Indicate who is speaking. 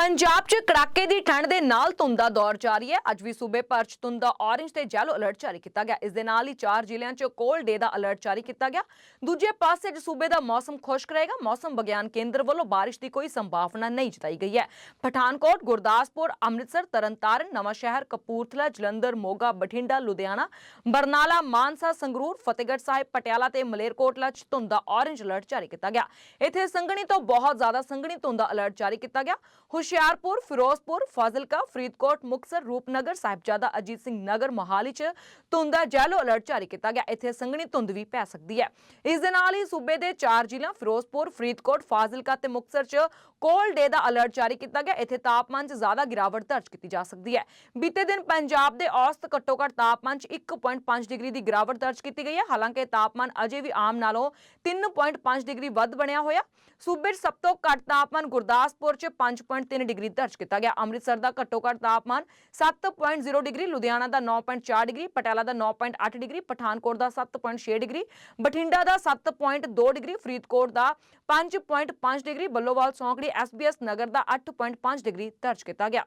Speaker 1: ਪੰਜਾਬ 'ਚ ਕੜਾਕੇ ਦੀ ਠੰਡ ਦੇ ਨਾਲ ਧੁੰਦ ਦਾ ਦੌਰ ਜਾਰੀ ਹੈ। ਅੱਜ ਵੀ ਸੂਬੇ ਭਰ 'ਚ ਧੁੰਦ ਦਾ ਔਰੇਂਜ ਤੇ ਯੈਲੋ ਅਲਰਟ ਜਾਰੀ ਕੀਤਾ ਗਿਆ। ਇਸ ਦੇ ਨਾਲ ਹੀ ਚਾਰ ਜ਼ਿਲ੍ਹਿਆਂ 'ਚ ਕੋਲਡ ਡੇ ਦਾ ਅਲਰਟ ਜਾਰੀ ਕੀਤਾ ਗਿਆ। ਦੂਜੇ ਪਾਸੇ ਅੱਜ ਸੂਬੇ ਦਾ ਮੌਸਮ ਖੁਸ਼ਕ ਰਹੇਗਾ। ਮੌਸਮ ਵਿਗਿਆਨ ਕੇਂਦਰ ਵੱਲੋਂ ਬਾਰਿਸ਼ ਦੀ ਕੋਈ ਸੰਭਾਵਨਾ ਨਹੀਂ ਜਤਾਈ ਗਈ ਹੈ। ਪਠਾਨਕੋਟ, ਗੁਰਦਾਸਪੁਰ, ਅੰਮ੍ਰਿਤਸਰ, ਤਰਨਤਾਰਨ, ਨਵਾਂਸ਼ਹਿਰ, ਕਪੂਰਥਲਾ, ਜਲੰਧਰ, ਮੋਗਾ, ਬਠਿੰਡਾ, ਲੁਧਿਆਣਾ, ਬਰਨਾਲਾ, ਮਾਨਸਾ, ਸੰਗਰੂਰ, ਫਤਿਹਗੜ੍ਹ ਸਾਹਿਬ, ਪਟਿਆਲਾ ਤੇ ਮਲੇਰਕੋਟਲਾ 'ਚ ਧੁੰਦ ਦਾ ਔਰੇਂਜ ਅਲਰਟ ਜਾਰੀ ਕੀਤਾ ਗਿਆ। ਇੱਥੇ ਸੰਘਣੀ ਤੋਂ ਬਹੁਤ ਜ਼ਿਆਦਾ ਸੰਘਣੀ ਧੁੰਦ ਦਾ ਅਲਰਟ ਜਾਰੀ ਕੀਤਾ ਗਿਆ। ਹੁਸ਼ਿਆਰਪੁਰ, ਫਿਰੋਜ਼ਪੁਰ, ਫਾਜ਼ਿਲਕਾ, ਫਰੀਦਕੋਟ ਮੁਕਸਰ ਰੂਪਨਗਰ, ਸਾਹਿਬਜ਼ਾਦਾ ਅਜੀਤ ਸਿੰਘ ਨਗਰ, ਮੋਹਾਲੀ 'ਚ ਧੁੰਦ ਦਾ ਯੈਲੋ ਅਲਰਟ ਜਾਰੀ ਕੀਤਾ ਗਿਆ। ਇੱਥੇ ਸੰਘਣੀ ਧੁੰਦ ਵੀ ਪੈ ਸਕਦੀ ਹੈ। ਇਸ ਦੇ ਨਾਲ ਹੀ ਸੂਬੇ ਦੇ ਚਾਰ ਜ਼ਿਲ੍ਹਿਆਂ ਫਿਰੋਜ਼ਪੁਰ, ਫਰੀਦਕੋਟ, ਫਾਜ਼ਿਲਕਾ ਤੇ ਮੁਕਸਰ 'ਚ ਕੋਲਡ ਡੇ ਦਾ ਅਲਰਟ ਜਾਰੀ ਕੀਤਾ ਗਿਆ। ਇੱਥੇ ਤਾਪਮਾਨ 'ਚ ਜ਼ਿਆਦਾ ਗਿਰਾਵਟ ਦਰਜ ਕੀਤੀ ਜਾ ਸਕਦੀ ਹੈ। ਬੀਤੇ ਦਿਨ ਪੰਜਾਬ ਦੇ ਔਸਤ ਘੱਟੋ-ਘੱਟ ਤਾਪਮਾਨ 'ਚ 1.5 ਡਿਗਰੀ ਦੀ ਗਿਰਾਵਟ ਦਰਜ ਕੀਤੀ ਗਈ ਹੈ। ਹਾਲਾਂਕਿ ਤਾਪਮਾਨ ਅਜੇ ਵੀ ਆਮ ਨਾਲੋਂ 3.5 ਡਿਗਰੀ ਵੱਧ ਬਣਿਆ ਹੋਇਆ। ਸੂਬੇ 'ਚ ਸਭ ਤੋਂ ਘੱਟ ਤਾਪਮਾਨ ਗੁਰਦਾਸਪੁਰ 'ਚ 5.3 ਡਿਗਰੀ ਦਰਜ ਕੀਤਾ ਗਿਆ? ਅੰਮ੍ਰਿਤਸਰ ਦਾ ਘੱਟੋ-ਘੱਟ ਤਾਪਮਾਨ 7.0 ਡਿਗਰੀ, ਲੁਧਿਆਣਾ ਦਾ 9.4 ਡਿਗਰੀ, ਪਟਿਆਲਾ ਦਾ 9.8 ਡਿਗਰੀ, ਪਠਾਨਕੋਟ ਦਾ 7.6 ਡਿਗਰੀ, ਬਠਿੰਡਾ ਦਾ 7.2 ਡਿਗਰੀ, ਫਰੀਦਕੋਟ ਦਾ 5.5 ਡਿਗਰੀ ਬੱਲੋਵਾਲ ਸੌਂਕੜੀ ਐਸਬੀਐਸ ਨਗਰ ਦਾ 8.5 ਡਿਗਰੀ ਦਰਜ ਕੀਤਾ ਗਿਆ।